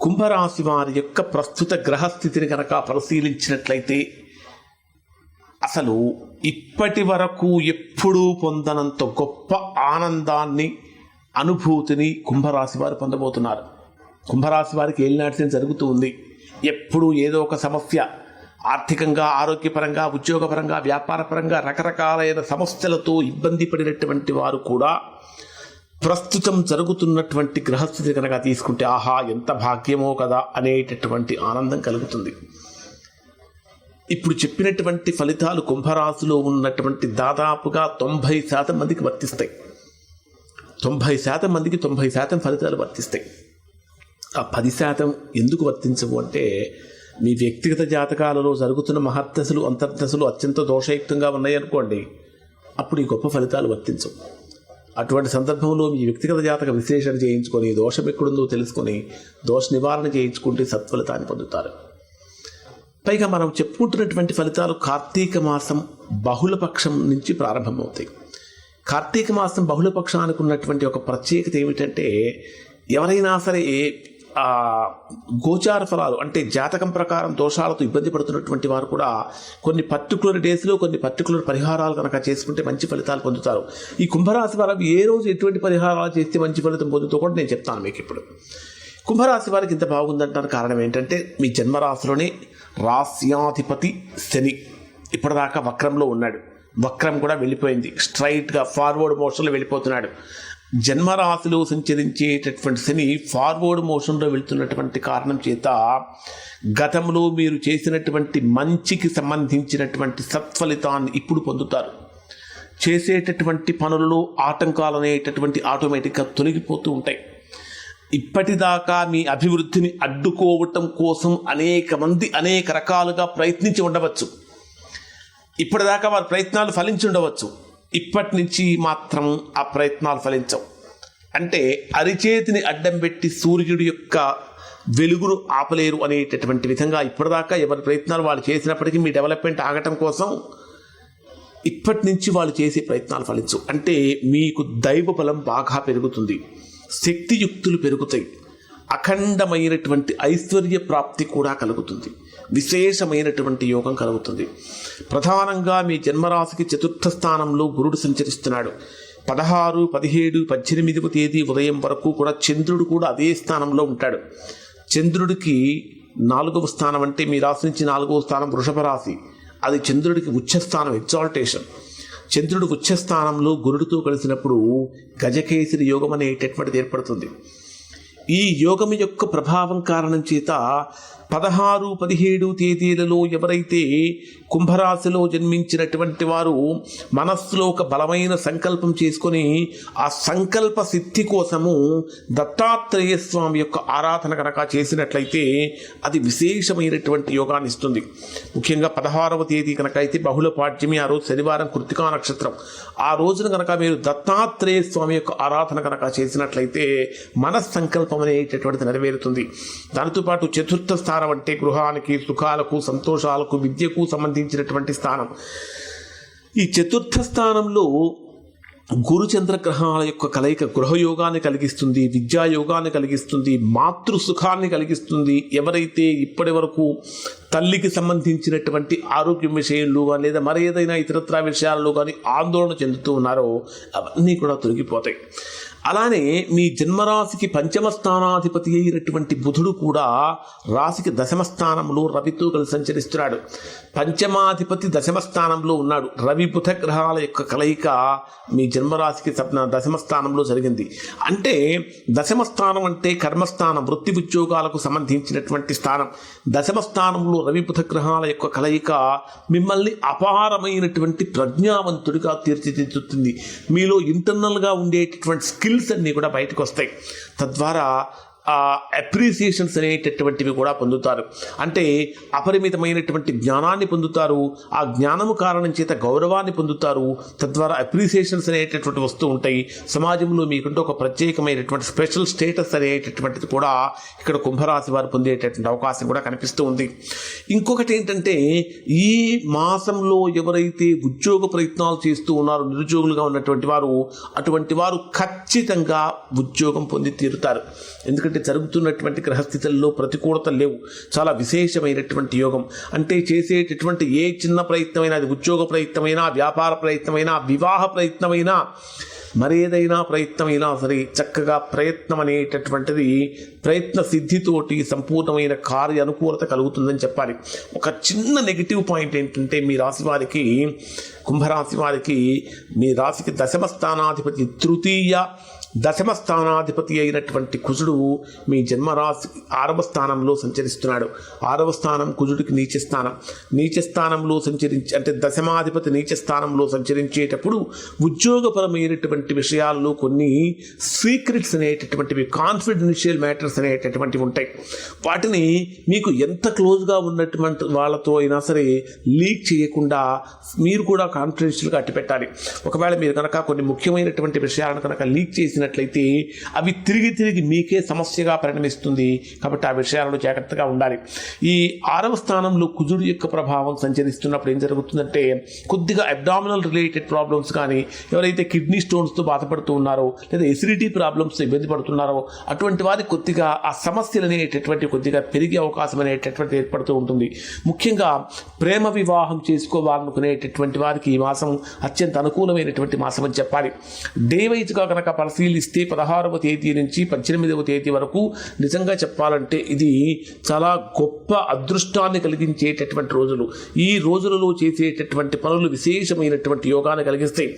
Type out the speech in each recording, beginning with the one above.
కుంభరాశి వారి యొక్క ప్రస్తుత గ్రహస్థితిని కనుక పరిశీలించినట్లయితే అసలు ఇప్పటి వరకు ఎప్పుడూ పొందనంత గొప్ప ఆనందాన్ని అనుభూతిని కుంభరాశి వారు పొందబోతున్నారు. కుంభరాశి వారికి ఏలినాటి జరుగుతూ ఉంది. ఎప్పుడూ ఏదో ఒక సమస్య ఆర్థికంగా ఆరోగ్యపరంగా ఉద్యోగపరంగా వ్యాపారపరంగా రకరకాలైన సమస్యలతో ఇబ్బంది పడినటువంటి వారు కూడా ప్రస్తుతం జరుగుతున్నటువంటి గ్రహస్థితి కనుక తీసుకుంటే ఆహా ఎంత భాగ్యమో కదా అనేటటువంటి ఆనందం కలుగుతుంది. ఇప్పుడు చెప్పినటువంటి ఫలితాలు కుంభరాశిలో ఉన్నటువంటి దాదాపుగా తొంభై శాతం మందికి వర్తిస్తాయి. తొంభై శాతం మందికి తొంభై శాతం ఫలితాలు వర్తిస్తాయి. ఆ పది శాతం ఎందుకు వర్తించవు అంటే మీ వ్యక్తిగత జాతకాలలో జరుగుతున్న మహర్దశలు అంతర్దశలు అత్యంత దోషయుక్తంగా ఉన్నాయనుకోండి అప్పుడు ఈ గొప్ప ఫలితాలు వర్తించవు. అటువంటి సందర్భంలో మీ వ్యక్తిగత జాతక విశ్లేషణ చేయించుకొని దోషం ఎక్కడుందో తెలుసుకొని దోష నివారణ చేయించుకుంటే సత్ఫలితాన్ని పొందుతారు. పైగా మనం చెప్పుకుంటున్నటువంటి ఫలితాలు కార్తీక మాసం బహుళపక్షం నుంచి ప్రారంభమవుతాయి. కార్తీక మాసం బహుళపక్షానికి ఉన్నటువంటి ఒక ప్రత్యేకత ఏమిటంటే ఎవరైనా సరే ఆ, గోచార ఫలాలు అంటే జాతకం ప్రకారం దోషాలతో ఇబ్బంది పడుతున్నటువంటి వారు కూడా కొన్ని పర్టికులర్ డేస్లో కొన్ని పర్టికులర్ పరిహారాలు కనుక చేసుకుంటే మంచి ఫలితాలు పొందుతారు. ఈ కుంభరాశి వారు ఏ రోజు ఎటువంటి పరిహారాలు చేస్తే మంచి ఫలితం పొందుతో కూడా నేను చెప్తాను మీకు ఇప్పుడు. కుంభరాశి వారికి ఇంత బాగుందంటారు కారణం ఏంటంటే మీ జన్మరాశిలోనే రాస్యాధిపతి శని ఇప్పటిదాకా వక్రంలో ఉన్నాడు. వక్రం కూడా వెళ్ళిపోయింది. స్ట్రైట్గా ఫార్వర్డ్ మోషన్లో వెళ్ళిపోతున్నాడు. జన్మరాశిలో సంచరించేటటువంటి శని ఫార్వర్డ్ మోషన్లో వెళ్తున్నటువంటి కారణం చేత గతంలో మీరు చేసినటువంటి మంచికి సంబంధించినటువంటి సత్ఫలితాన్ని ఇప్పుడు పొందుతారు. చేసేటటువంటి పనులలో ఆటంకాలు అనేటటువంటి ఆటోమేటిక్గా తొలగిపోతూ ఉంటాయి. ఇప్పటిదాకా మీ అభివృద్ధిని అడ్డుకోవటం కోసం అనేక మంది అనేక రకాలుగా ప్రయత్నించి ఉండవచ్చు. ఇప్పటిదాకా వారి ప్రయత్నాలు ఫలించి ఉండవచ్చు. ఇప్పటి నుంచి మాత్రం ఆ ప్రయత్నాలు ఫలించవు. అంటే అరిచేతిని అడ్డం పెట్టి సూర్యుడి యొక్క వెలుగును ఆపలేరు అనేటటువంటి విధంగా ఇప్పటిదాకా ఎవరి ప్రయత్నాలు వాళ్ళు చేసినప్పటికీ మీ డెవలప్మెంట్ ఆగటం కోసం ఇప్పటి నుంచి వాళ్ళు చేసే ప్రయత్నాలు ఫలించు అంటే మీకు దైవ బలం బాగా పెరుగుతుంది. శక్తియుక్తులు పెరుగుతాయి. అఖండమైనటువంటి ఐశ్వర్య ప్రాప్తి కూడా కలుగుతుంది. విశేషమైనటువంటి యోగం కలుగుతుంది. ప్రధానంగా మీ జన్మరాశికి చతుర్థ స్థానంలో గురుడు సంచరిస్తున్నాడు. పదహారు పదిహేడు పద్దెనిమిదవ తేదీ ఉదయం వరకు కూడా చంద్రుడు కూడా అదే స్థానంలో ఉంటాడు. చంద్రుడికి నాలుగవ స్థానం అంటే మీ రాశి నుంచి నాలుగవ స్థానం వృషభ రాశి. అది చంద్రుడికి ఉచ్చస్థానం ఎగ్జాల్టేషన్ చంద్రుడు ఉచ్చస్థానంలో గురుడితో కలిసినప్పుడు గజకేసరి యోగం అనేటటువంటిది ఏర్పడుతుంది. ఈ యోగము యొక్క ప్రభావం కారణం చేత పదహారు పదిహేడు తేదీలలో ఎవరైతే కుంభరాశిలో జన్మించినటువంటి వారు మనస్సులో ఒక బలమైన సంకల్పం చేసుకొని ఆ సంకల్ప సిద్ధి కోసము దత్తాత్రేయ స్వామి యొక్క ఆరాధన కనుక చేసినట్లయితే అది విశేషమైనటువంటి యోగాన్ని ఇస్తుంది. ముఖ్యంగా పదహారవ తేదీ కనుక అయితే బహుళ పాఠ్యమి ఆ రోజు శనివారం కృతికా నక్షత్రం. ఆ రోజున కనుక మీరు దత్తాత్రేయ స్వామి యొక్క ఆరాధన కనుక చేసినట్లయితే మనస్సంకల్పం అనేటటువంటిది నెరవేరుతుంది. దానితో పాటు చతుర్థ స్థానం అంటే గృహానికి సుఖాలకు సంతోషాలకు విద్యకు సంబంధించినటువంటి స్థానం. ఈ చతుర్థ స్థానంలో గురుచంద్ర గ్రహాల యొక్క కలయిక గృహయోగాన్ని కలిగిస్తుంది విద్యాయోగాన్ని కలిగిస్తుంది మాతృ సుఖాన్ని కలిగిస్తుంది. ఎవరైతే ఇప్పటి వరకు తల్లికి సంబంధించినటువంటి ఆరోగ్యం విషయంలో కానీ లేదా మరి ఏదైనా ఇతరత్ర విషయాల్లో కానీ ఆందోళన చెందుతూ ఉన్నారో అవన్నీ కూడా తొలగిపోతాయి. అలానే మీ జన్మరాశికి పంచమ స్థానాధిపతి అయినటువంటి బుధుడు కూడా రాశికి దశమ స్థానంలో రవితో కలిసి సంచరిస్తున్నాడు. పంచమాధిపతి దశమ స్థానంలో ఉన్నాడు. రవి బుధ గ్రహాల యొక్క కలయిక మీ జన్మరాశికి సప్న దశమ స్థానంలో జరిగింది. అంటే దశమ స్థానం అంటే కర్మస్థానం వృత్తి ఉద్యోగాలకు సంబంధించినటువంటి స్థానం. దశమ స్థానంలో రవి బుధ గ్రహాల యొక్క కలయిక మిమ్మల్ని అపారమైనటువంటి ప్రజ్ఞావంతుడిగా తీర్చిదిద్దుతుంది. మీలో ఇంటర్నల్గా ఉండేటటువంటి స్కిల్స్ అన్నీ కూడా బయటకు వస్తాయి. తద్వారా అప్రిసియేషన్స్ అనేటటువంటివి కూడా పొందుతారు. అంటే అపరిమితమైనటువంటి జ్ఞానాన్ని పొందుతారు. ఆ జ్ఞానము కారణం చేత గౌరవాన్ని పొందుతారు. తద్వారా అప్రిసియేషన్స్ అనేటటువంటి వస్తూ ఉంటాయి. సమాజంలో మీకుంటే ఒక ప్రత్యేకమైనటువంటి స్పెషల్ స్టేటస్ అనేటటువంటిది కూడా ఇక్కడ కుంభరాశి వారు పొందేటటువంటి అవకాశం కూడా కనిపిస్తూ ఉంది. ఇంకొకటి ఏంటంటే ఈ మాసంలో ఎవరైతే ఉద్యోగ ప్రయత్నాలు చేస్తూ ఉన్నారో నిరుద్యోగులుగా ఉన్నటువంటి వారు అటువంటి వారు ఖచ్చితంగా ఉద్యోగం పొంది తీరుతారు. ఎందుకంటే జరుగుతున్నటువంటి గ్రహస్థితుల్లో ప్రతికూలతలు లేవు. చాలా విశేషమైనటువంటి యోగం. అంటే చేసేటటువంటి ఏ చిన్న ప్రయత్నమైనా అది ఉద్యోగ ప్రయత్నమైనా వ్యాపార ప్రయత్నమైనా వివాహ ప్రయత్నమైనా మరేదైనా ప్రయత్నమైనా సరే చక్కగా ప్రయత్నం అనేటటువంటిది ప్రయత్న సిద్ధితోటి సంపూర్ణమైన కార్య అనుకూలత కలుగుతుందని చెప్పాలి. ఒక చిన్న నెగిటివ్ పాయింట్ ఏంటంటే మీ రాశి వారికి కుంభరాశి వారికి మీ రాశికి దశమ స్థానాధిపతి తృతీయ దశమ స్థానాధిపతి అయినటువంటి కుజుడు మీ జన్మరాశి ఆరవ స్థానంలో సంచరిస్తున్నాడు. ఆరవ స్థానం కుజుడికి నీచ స్థానం. నీచ స్థానంలో సంచరించి అంటే దశమాధిపతి నీచ స్థానంలో సంచరించేటప్పుడు ఉద్యోగపరమైనటువంటి విషయాల్లో కొన్ని సీక్రెట్స్ అనేటటువంటివి కాన్ఫిడెన్షియల్ మ్యాటర్స్ అనేటటువంటివి ఉంటాయి. వాటిని మీకు ఎంత క్లోజ్గా ఉన్నటువంటి వాళ్ళతో అయినా సరే లీక్ చేయకుండా మీరు కూడా కాన్ఫిడెన్షియల్గా అట్టిపెట్టాలి. ఒకవేళ మీరు కనుక కొన్ని ముఖ్యమైనటువంటి విషయాలను కనుక లీక్ చేసిన చేసినట్లయితే అవి తిరిగి తిరిగి మీకే సమస్యగా పరిణమిస్తుంది. కాబట్టి ఆ విషయాలను జాగ్రత్తగా ఉండాలి. ఈ ఆరవ స్థానంలో కుజుడు యొక్క ప్రభావం సంచరిస్తున్నప్పుడు ఏం జరుగుతుందంటే కొద్దిగా అబ్డామినల్ రిలేటెడ్ ప్రాబ్లమ్స్ కానీ ఎవరైతే కిడ్నీ స్టోన్స్తో బాధపడుతూ ఉన్నారో లేదా ఎసిడిటీ ప్రాబ్లమ్స్ ఇబ్బంది పడుతున్నారో అటువంటి వారికి కొద్దిగా ఆ సమస్యలు అనేటటువంటి కొద్దిగా పెరిగే అవకాశం అనేటటువంటి ఏర్పడుతూ ఉంటుంది. ముఖ్యంగా ప్రేమ వివాహం చేసుకోవాలనుకునేటటువంటి వారికి ఈ మాసం అత్యంత అనుకూలమైనటువంటి మాసం అని చెప్పాలి. డే వైజ్గా కనుక పరిశీలిస్తే పదహారవ తేదీ నుంచి పద్దెనిమిదవ తేదీ వరకు నిజంగా చెప్పాలంటే ఇది చాలా గొప్ప అదృష్టాన్ని కలిగించేటటువంటి రోజులు. ఈ రోజులలో చేసేటటువంటి పనులు విశేషమైనటువంటి యోగాన్ని కలిగిస్తాయి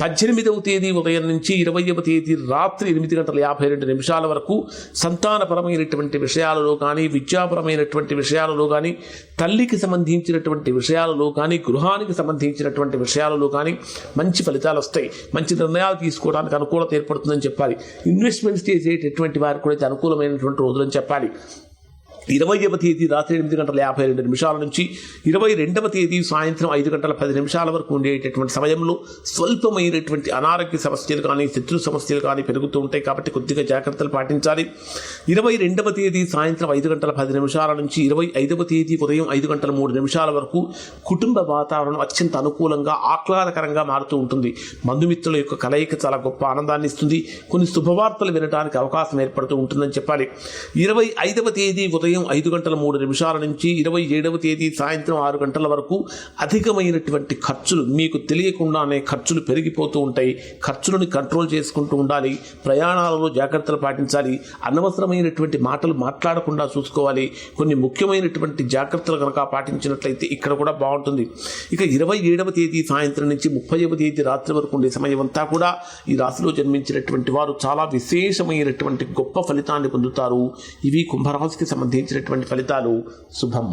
పద్దెనిమిదవ తేదీ ఉదయం నుంచి ఇరవైవ తేదీ రాత్రి ఎనిమిది గంటల యాభై రెండు నిమిషాల వరకు సంతానపరమైనటువంటి విషయాలలో కానీ విద్యాపరమైనటువంటి విషయాలలో కానీ తల్లికి సంబంధించినటువంటి విషయాలలో కానీ గృహానికి సంబంధించినటువంటి విషయాలలో కానీ మంచి ఫలితాలు వస్తాయి. మంచి నిర్ణయాలు తీసుకోవడానికి అనుకూలత ఏర్పడుతుందని చెప్పాలి. ఇన్వెస్ట్మెంట్స్ చేసేటటువంటి వారికి కూడా ఇది అనుకూలమైనటువంటి రోజులని చెప్పాలి. ఇరవైవ తేదీ రాత్రి ఎనిమిది గంటల యాభై రెండు నిమిషాల నుంచి ఇరవై రెండవ తేదీ సాయంత్రం ఐదు గంటల పది నిమిషాల వరకు ఉండేటటువంటి సమయంలో స్వల్పమైనటువంటి అనారోగ్య సమస్యలు కానీ శత్రు సమస్యలు కానీ పెరుగుతూ ఉంటాయి కాబట్టి కొద్దిగా జాగ్రత్తలు పాటించాలి. ఇరవై రెండవ తేదీ సాయంత్రం ఐదు గంటల పది నిమిషాల నుంచి ఇరవై ఐదవ తేదీ ఉదయం ఐదు గంటల మూడు నిమిషాల వరకు కుటుంబ వాతావరణం అత్యంత అనుకూలంగా ఆహ్లాదకరంగా మారుతూ ఉంటుంది. బంధుమిత్రుల యొక్క కలయిక చాలా గొప్ప ఆనందాన్ని ఇస్తుంది. కొన్ని శుభవార్తలు వినడానికి అవకాశం ఏర్పడుతూ ఉంటుందని చెప్పాలి. ఇరవై ఐదవ తేదీ ఉదయం ఐదు గంటల మూడు నిమిషాల నుంచి ఇరవై ఏడవ తేదీ సాయంత్రం ఆరు గంటల వరకు అధికమైనటువంటి ఖర్చులు మీకు తెలియకుండానే ఖర్చులు పెరిగిపోతూ ఉంటాయి. ఖర్చులను కంట్రోల్ చేసుకుంటూ ఉండాలి. ప్రయాణాలలో జాగ్రత్తలు పాటించాలి. అనవసరమైనటువంటి మాటలు మాట్లాడకుండా చూసుకోవాలి. కొన్ని ముఖ్యమైనటువంటి జాగ్రత్తలు కనుక పాటించినట్లయితే ఇక్కడ కూడా బాగుంటుంది. ఇక ఇరవై ఏడవ తేదీ సాయంత్రం నుంచి ముప్పైవ తేదీ రాత్రి వరకు ఉండే సమయం అంతా కూడా ఈ రాశిలో జన్మించినటువంటి వారు చాలా విశేషమైనటువంటి గొప్ప ఫలితాన్ని పొందుతారు. ఇవి కుంభరాశికి సిద్ధించినటువంటి ఫలితాలు శుభం.